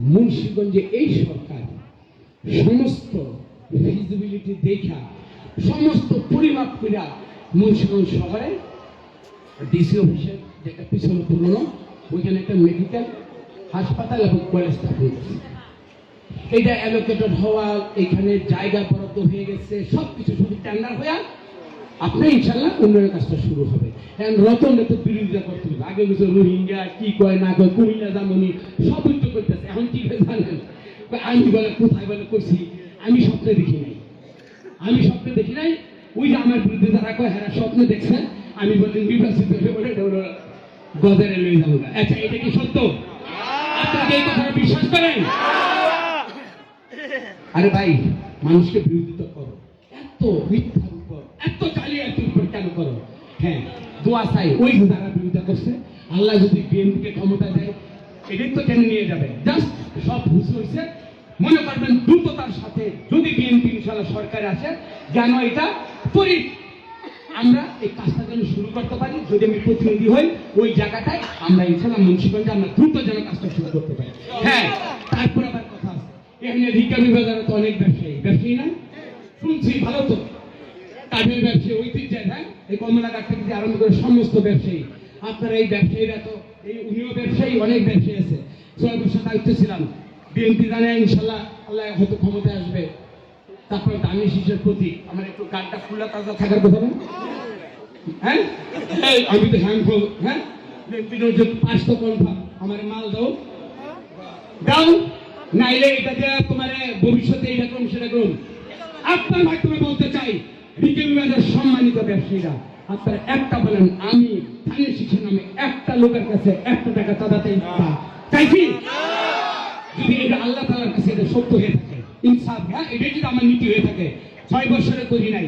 মুন্সিগঞ্জে এই সরকার সমস্ত ফিজিবিলিটি দেখা, সমস্ত পরিমাপ করিয়া মুন্সিগঞ্জ শহরে ডিসি অফিসের যেটা পিছনে পুরনো ওইখানে একটা মেডিকেল হাসপাতাল এবং কলেজ স্থাপন করছে। এটা অ্যালোকেটেড হওয়া, এখানে জায়গা বরাদ্দ হয়ে গেছে সব কিছু শুধু টেন্ডার হয়ে আপনি ইনশাল্লাহ উন্নয়নের কাজটা শুরু হবে। এখন রতন তো বিরোধিতা করতে হবে। আগে বলছে রোহিঙ্গা কি কয় না কয় কুমিল্লা জামনি সব উত্তর করতেছে। এখন কি জানেন? আমি বলে কোথায় বলে করছি আমি স্বপ্নে দেখি নাই। আমি স্বপ্নে দেখি নাই। ওই যে আমার বিরুদ্ধে যারা কয় হ্যাঁ স্বপ্নে দেখছেন আমি বললেন নির্বাচিত হয়ে বলে গজারে লয়ে যাব। আচ্ছা এটা কি সত্য? আপনারা কি এই কথাটা বিশ্বাস করেন? আরে ভাই মানুষকে বিরোধিতা করো। এত উপর এত জালিয়াতির উপর কেন করো। হ্যাঁ দোয়া চাই, ওই যারা বিরোধিতা করছে। আল্লাহ যদি বিএনপিকে ক্ষমতা দেয় এটাই তো টেনে নিয়ে যাবে। জাস্ট সব হুশ হয়েছে মনে করবেন, দ্রুততার সাথে যদি বিএনপি ইনশাল্লাহ সরকারে আসে, যেন এটা তরিত আমরা এই কাজটা যেন শুরু করতে পারি, যদি আমি প্রতিনিধি হই, ওই জায়গাটায় আমরা ইনশাল্লাহ মুন্সিগঞ্জে আমরা দ্রুত যেন কাজটা শুরু করতে পারি। হ্যাঁ তারপর আবার কথা আছে। এখানে রিকাবি বাজারে তো অনেক ব্যবসায়ী। ব্যবসায়ী না? শুনছি, ভালো তো। কাঠের ব্যবসায়ী ঐতিহ্যের হ্যাঁ? এই কমলাঘাট থেকে যে আরম্ভ করে সমস্ত ব্যবসায়ী, আপনারা এই ব্যবসায়ীরা তো, এই উনিও ব্যবসায়ী, অনেক ব্যবসায়ী আছে। ছয় বছর দায়িত্ব ছিলাম। বিএনপি জানে, ইনশাল্লাহ, আল্লাহ হয়তো ক্ষমতায় আসবে। তারপরে দামি শিশুর প্রতি, আমার একটু গানটা খোলা তাজা থাকার কথা হ্যাঁ? আমি তো হ্যাং? হ্যাঁ বিনোদ পাঁচ তো কনফার্ম আমার মাল দাও। দাও, নাইলে এটা দিয়ে তোমার, ভবিষ্যতে এটা করুন সেটা করুন আপনার মাধ্যমে বলতে চাই বাজার সম্মানিত ব্যবসায়ীরা, আপনারা একটা বলেন, আমি ধানের শিক্ষা নামে একটা লোকের কাছে একটা টাকা চাঁদাতে চাই কি? যদি এটা আল্লাহ তালার কাছে এটা সত্য হয়ে থাকে, ইনসাফ হ্যাঁ এটাই যদি আমার নীতি হয়ে থাকে, ছয় বছরে করি নাই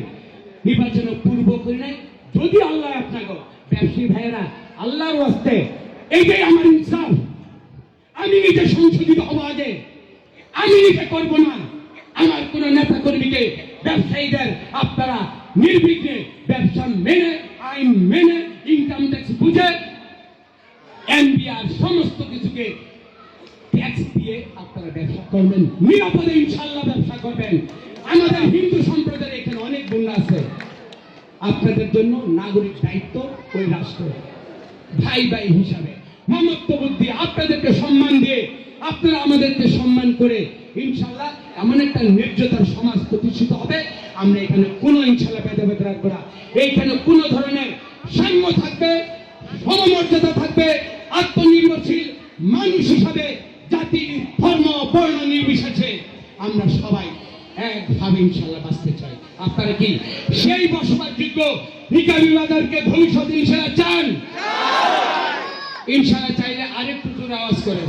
নির্বাচন পূর্ব করি নাই, যদি আল্লাহ আপনাকে, ব্যবসায়ী ভাইয়েরা, আল্লাহর ওয়াস্তে, এইটাই আমার ইনসাফ। আমি নিজে সংশোধিত হব আগে, আমি নিজে করব না। আমার কোন নেতা কর্মীকে ব্যবসায়ীদের আপনারা নির্বিঘ্নে ব্যবসা মেনে, আইন মেনে ইনকাম ট্যাক্স বুঝে এনবিআর সমস্ত কিছুকে ট্যাক্স দিয়ে আপনারা ব্যবসা করবেন। নিরাপদে ইনশাল্লাহ ব্যবসা করবেন। আমাদের হিন্দু সম্প্রদায়ের এখানে অনেক গুণা আছে। আপনাদের জন্য নাগরিক দায়িত্ব ওই রাষ্ট্র ভাই ভাই হিসাবে। মমত্ব বুদ্ধি, আপনাদেরকে সম্মান দিয়ে আপনারা আমাদেরকে সম্মান করে ইনশাল্লাহ এমন একটা নির্যাতন সমাজ প্রতিষ্ঠিত হবে। আমরা এখানে কোনো ইনশাল্লাহ ভেদাভেদ রাখব না। এইখানে কোনো ধরনের সাম্য থাকবে, সমমর্যাদা থাকবে, আত্মনির্ভরশীল মানুষ হিসাবে জাতি ধর্ম, বর্ণ নির্বিশেষে আমরা সবাই একভাবে ইনশাল্লাহ বাঁচতে চাই। আপনারা কি সেই বসবাসযোগ্য নিকাবি বাজারকে ভবিষ্যতে ইনশাল্লাহ চান? ইনশাল্লাহ চাইলে আরেকটু জোরে আওয়াজ করেন।